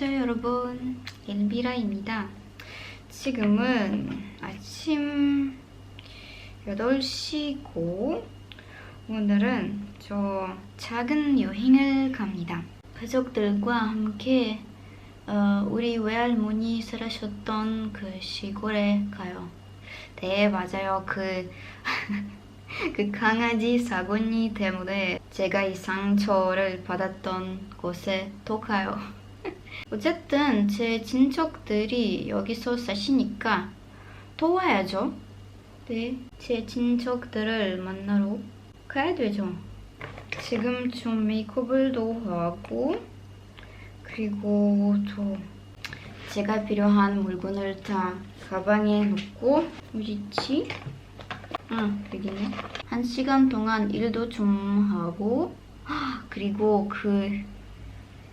안녕하세요 여러분. 엘비라입니다. 지금은 아침 8시고 오늘은 저 작은 여행을 갑니다. 가족들과 함께 어, 우리 외할머니 살아셨던 그 시골에 가요. 네 맞아요. 그 그 강아지 사고니 때문에 제가 이 상처를 받았던 곳에 또 가요. 어쨌든 제 친척들이 여기서 사시니까 또 와야죠. 네, 제 친척들을 만나러 가야 되죠. 지금 좀 메이크업을도 하고 그리고 또 제가 필요한 물건을 다 가방에 넣고 어디지? 응, 여기네. 한 시간 동안 일도 좀 하고, 아, 그리고 그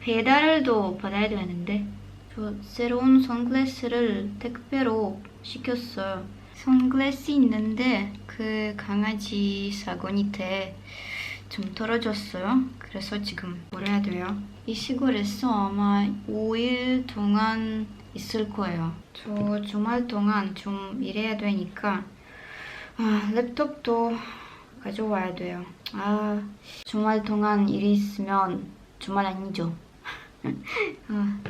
배달도 받아야 되는데, 저 새로운 선글라스를 택배로 시켰어요. 선글라스 있는데 그 강아지 사고니테 좀 떨어졌어요. 그래서 지금 버려야 돼요. 이 시골에서 아마 5일 동안 있을 거예요. 저 주말 동안 좀 일해야 되니까 아, 랩톱도 가져와야 돼요. 아, 주말 동안 일이 있으면 주말 아니죠. 아.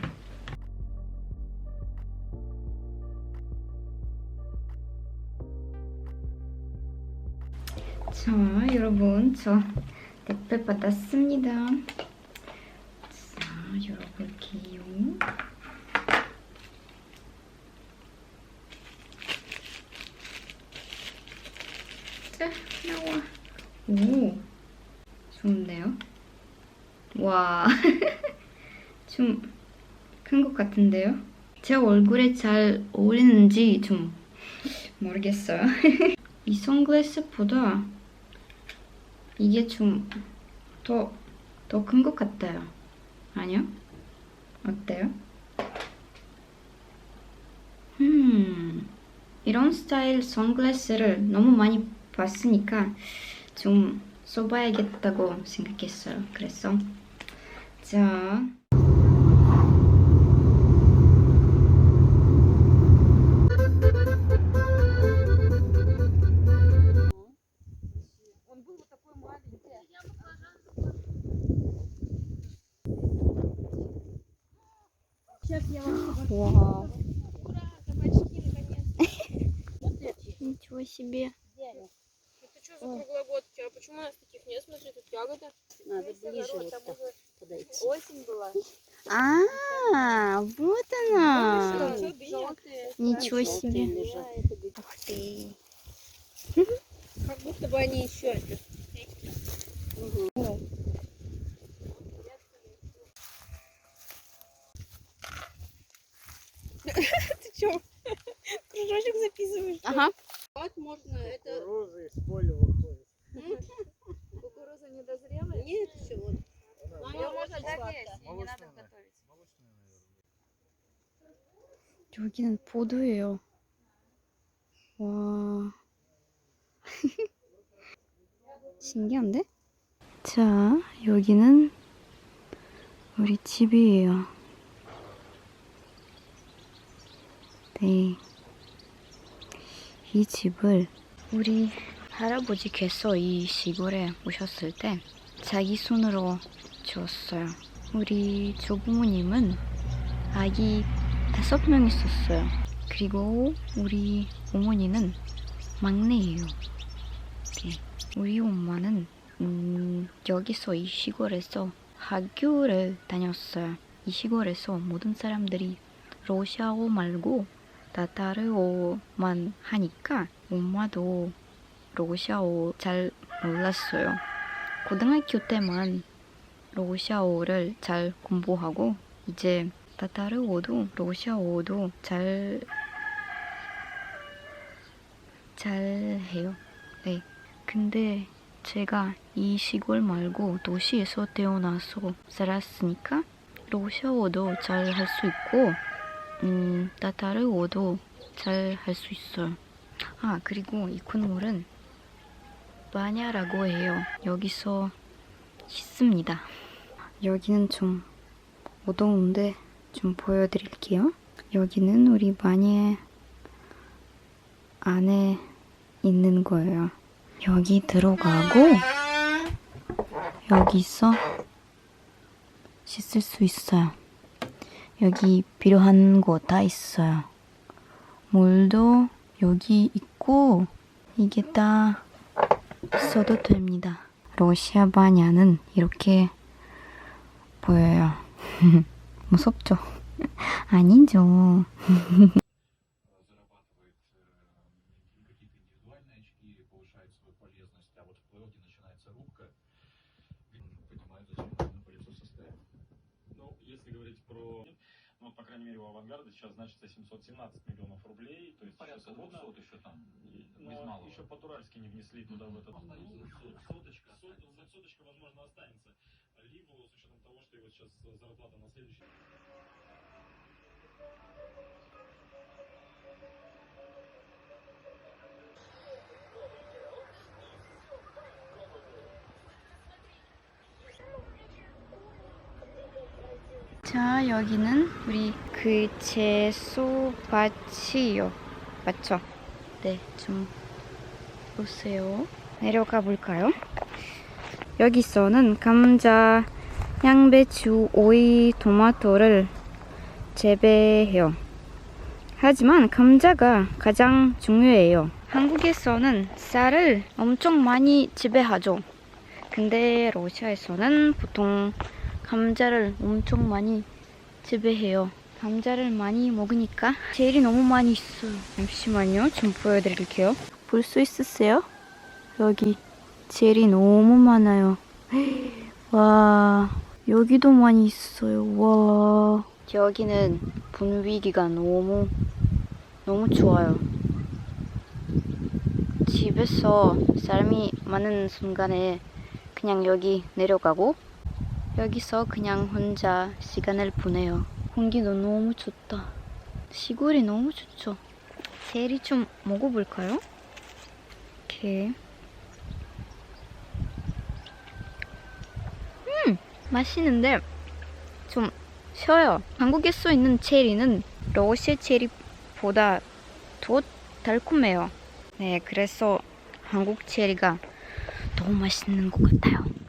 자, 여러분, 저 택배 받았습니다. 자, 열어볼게요. 자, 나와. 오, 좋은데요? 와, 좀 큰 것 같은데요? 제 얼굴에 잘 어울리는지 좀 모르겠어요. 이 선글라스보다 이게 좀 더 더 큰 것 같아요. 아니요? 어때요? 음, 이런 스타일 선글라스를 너무 많이 봤으니까 좀 써봐야겠다고 생각했어요. 그래서 자. 와, Ура, кабачки наконец-то. Вот эти. ничего себе. Это что за круглогодки? А почему у нас таких нет? Смотри, тут ягоды. Надо ближе вот там так уже подойти. Осень была. А, вот она. Ничего себе. Ух ты. Как будто бы они еще. Ты что? Кружочек записываешь? Ага. Вот можно, это Кукуруза из поля выходит. кукуруза недозрелая? Нет, еще вот. Ее можно довесить, не надо готовить. Молочная, наверное. 여기는 포도예요. 와. 신기한데? 자, 여기는 우리 집이에요. 네. 이 집을 우리 할아버지 께서 이 시골에 오셨을 때 자기 손으로 지었어요. 우리 조부모님은 아기 다섯 명 있었어요. 그리고 우리 어머니는 막내예요. 네. 우리 엄마는 음, 여기서 이 시골에서 학교를 다녔어요. 이 시골에서 모든 사람들이 러시아어 말고 타타르어만 하니까 엄마도 러시아어 잘 몰랐어요. 고등학교 때만 러시아어를 잘 공부하고 이제 타타르어도 러시아어도 잘, 잘 해요. 네. 근데 제가 이 시골 말고 도시에서 태어나서 살았으니까 러시아어도 잘 할 수 있고, 음, 타타르어도 잘 할 수 있어요. 아, 그리고 이 콧물은 바냐라고 해요. 여기서 씻습니다. 여기는 좀 어두운데 좀 보여드릴게요. 여기는 우리 방에 안에 있는 거예요. 여기 들어가고 여기서 씻을 수 있어요. 여기 필요한 거 다 있어요. 물도 여기 있고 이게 다 써도 됩니다. 러시아 바냐는 이렇게 보여요. 무섭죠? 아니죠. вот, по крайней мере, у авангарда сейчас значится 717 миллионов рублей, то есть Порядка всё свободно. 200 еще там, без Но малого. еще по-туральски не внесли туда в этот. Ну, соточка, соточка, останется. соточка, возможно, останется. Либо с учетом того, что его сейчас зарплата на следующий. 자, 여기는 우리 그 채소밭이요. 맞죠? 네, 좀 보세요. 내려가 볼까요? 여기서는 감자, 양배추, 오이, 토마토를 재배해요. 하지만 감자가 가장 중요해요. 한국에서는 쌀을 엄청 많이 재배하죠. 근데 러시아에서는 보통 감자를 엄청 많이 재배해요. 감자를 많이 먹으니까 젤이 너무 많이 있어요. 잠시만요. 좀 보여드릴게요. 볼 수 있으세요? 여기 젤이 너무 많아요. 와, 여기도 많이 있어요. 와. 여기는 분위기가 너무, 너무 좋아요. 집에서 사람이 많은 순간에 그냥 여기 내려가고 여기서 그냥 혼자 시간을 보내요. 공기도 너무 좋다. 시골이 너무 좋죠. 젤이 좀 먹어볼까요? 이렇게. 음, 맛있는데 좀 쉬어요. 한국에 써 있는 체리는 러시아 체리보다 더 달콤해요. 네, 그래서 한국 체리가 너무 맛있는 것 같아요.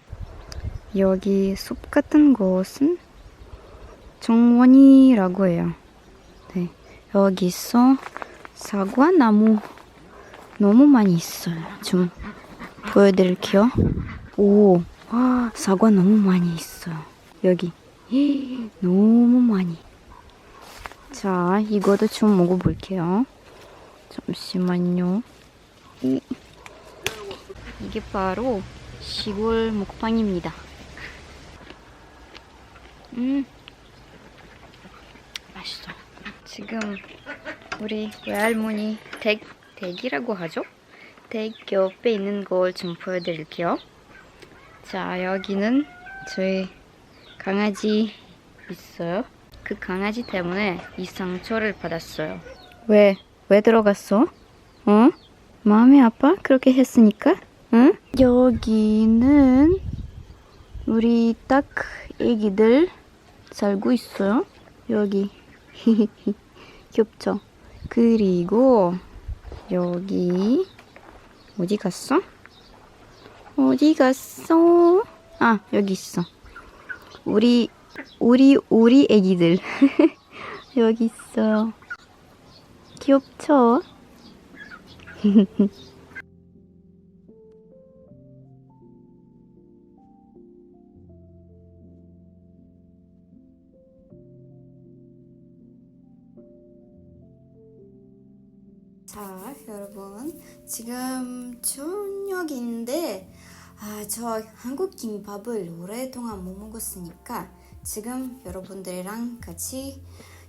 여기 숲 같은 곳은 정원이라고 해요. 네, 여기서 사과 나무 너무 많이 있어요. 좀 보여드릴게요. 오, 와, 사과 너무 많이 있어요. 여기 너무 많이. 자, 이거도 좀 먹어볼게요. 잠시만요. 이, 이게 바로 시골 먹방입니다. 음, 맛있어. 지금 우리 외할머니 댁, 댁이라고 하죠? 댁 옆에 있는 걸 좀 보여드릴게요. 자, 여기는 저희 강아지 있어요. 그 강아지 때문에 이 상처를 받았어요. 왜? 왜 들어갔어? 어? 마음이 아파? 그렇게 했으니까? 응? 여기는 우리 딱 애기들 살고 있어요. 여기. 귀엽죠? 그리고 여기 어디 갔어? 어디 갔어? 아, 여기 있어. 우리 우리 우리 애기들 여기 있어요. 귀엽죠? 자, 여러분. 지금 저녁인데, 아, 저 한국 김밥을 오랫동안 못 먹었으니까, 지금 여러분들이랑 같이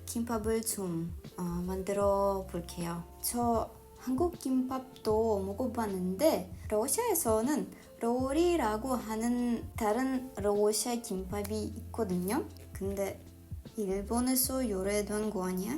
김밥을 좀 어, 만들어 볼게요. 저 한국 김밥도 먹어봤는데, 러시아에서는 롤이라고 하는 다른 러시아 김밥이 있거든요. 근데 일본에서 요래된 거 아니야?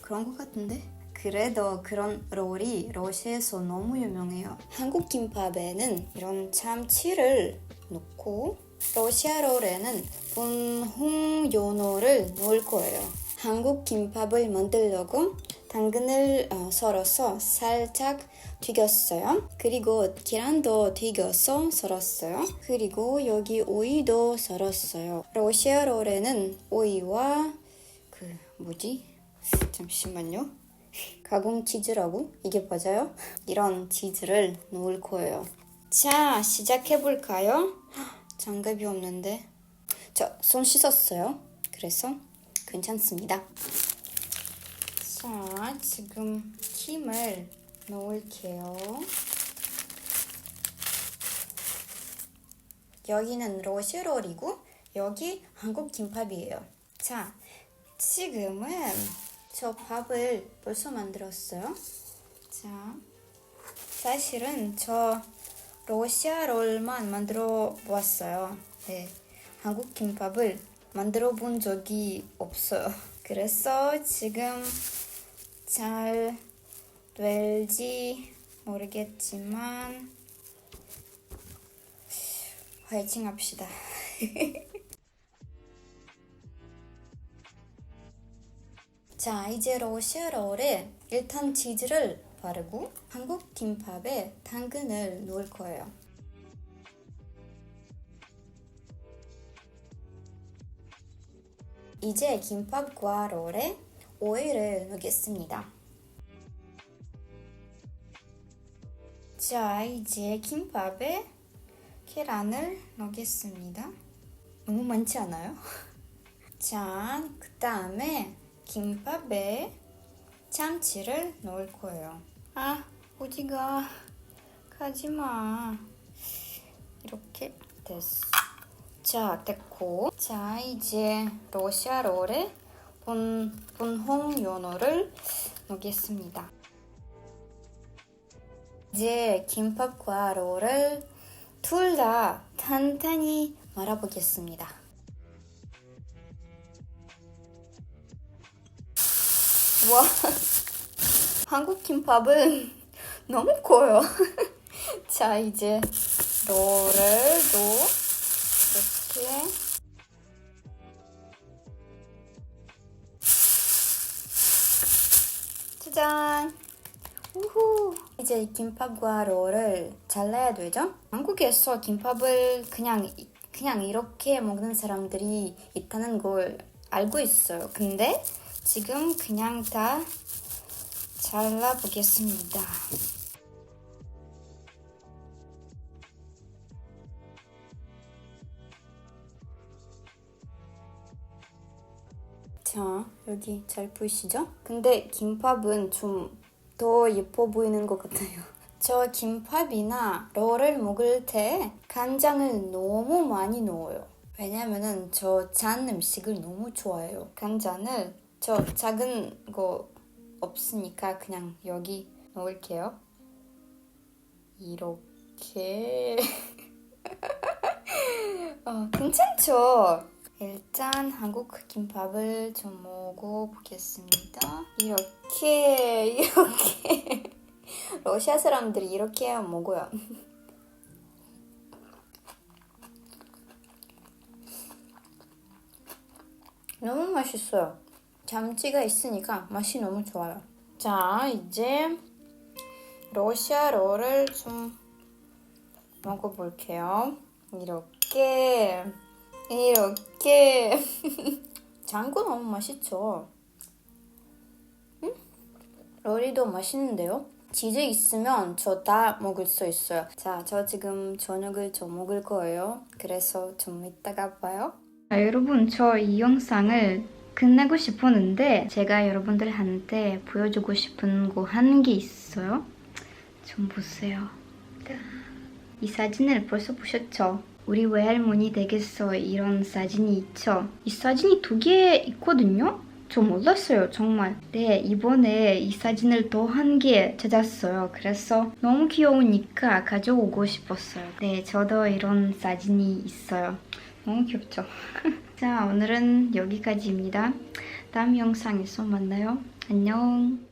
그런 것 같은데? 그래도 그런 롤이 러시아에서 너무 유명해요. 한국 김밥에는 이런 참치를 넣고 러시아 롤에는 분홍 연어를 넣을 거예요. 한국 김밥을 만들려고 당근을 어, 썰어서 살짝 튀겼어요. 그리고 계란도 튀겨서 썰었어요. 그리고 여기 오이도 썰었어요. 러시아 롤에는 오이와 그 뭐지? 잠시만요. 가공 치즈라고? 이게 맞아요? 이런 치즈를 넣을 거예요. 자, 시작해 볼까요? 장갑이 없는데. 저 손 씻었어요. 그래서 괜찮습니다. 자, 지금 김을 넣을게요. 여기는 러시아롤이고 여기 한국 김밥이에요. 자, 지금은 저 밥을 벌써 만들었어요. 자, 사실은 저 러시아 롤만 만들어 보았어요. 네, 한국 김밥을 만들어 본 적이 없어요. 그래서 지금 잘 될지 모르겠지만 화이팅 합시다. 자, 이제 러시아 롤에 일단 치즈를 바르고 한국 김밥에 당근을 넣을 거예요. 이제 김밥과 롤에 오일을 넣겠습니다. 자, 이제 김밥에 계란을 넣겠습니다. 너무 많지 않아요? 자, 그 다음에 김밥에 참치를 넣을 거예요. 아, 어디가? 가지마. 이렇게 됐어. 자, 됐고. 자, 이제 러시아 롤에 분, 분홍 연어를 넣겠습니다. 이제 김밥과 롤을 둘다 탄탄히 말아보겠습니다. 와, 한국 김밥은 너무 커요. 자, 이제 롤을 또 이렇게 짜잔! 우후! 이제 이 김밥과 롤을 잘라야 되죠? 한국에서 김밥을 그냥 그냥 이렇게 먹는 사람들이 있다는 걸 알고 있어요. 근데 지금 그냥 다 잘라 보겠습니다. 자, 여기 잘 보이시죠? 근데 김밥은 좀 더 예뻐 보이는 것 같아요. 저 김밥이나 롤을 먹을 때 간장을 너무 많이 넣어요. 왜냐면은 저 짠 음식을 너무 좋아해요. 간장을 저 작은 거 없으니까 그냥 여기 넣을게요. 이렇게 어, 괜찮죠? 일단 한국 김밥을 좀 먹어보겠습니다. 이렇게 이렇게 러시아 사람들이 이렇게 먹어요. 너무 맛있어요. 참치가 있으니까 맛이 너무 좋아요. 자, 이제 러시아 롤을 좀 먹어볼게요. 이렇게, 이렇게. 장구 너무 맛있죠? 응? 롤이도 맛있는데요? 치즈 있으면 저 다 먹을 수 있어요. 자, 저 지금 저녁을 좀 먹을 거예요. 그래서 좀 이따가 봐요. 아, 여러분, 저 이 영상을 끝내고 싶었는데 제가 여러분들한테 보여주고 싶은 거 한 게 있어요. 좀 보세요. 이 사진을 벌써 보셨죠? 우리 외할머니 댁에서 이런 사진이 있죠? 이 사진이 두 개 있거든요? 저 몰랐어요, 정말. 네, 이번에 이 사진을 더 한 개 찾았어요. 그래서 너무 귀여우니까 가져오고 싶었어요. 네, 저도 이런 사진이 있어요. 너무 귀엽죠? 자, 오늘은 여기까지입니다. 다음 영상에서 만나요. 안녕.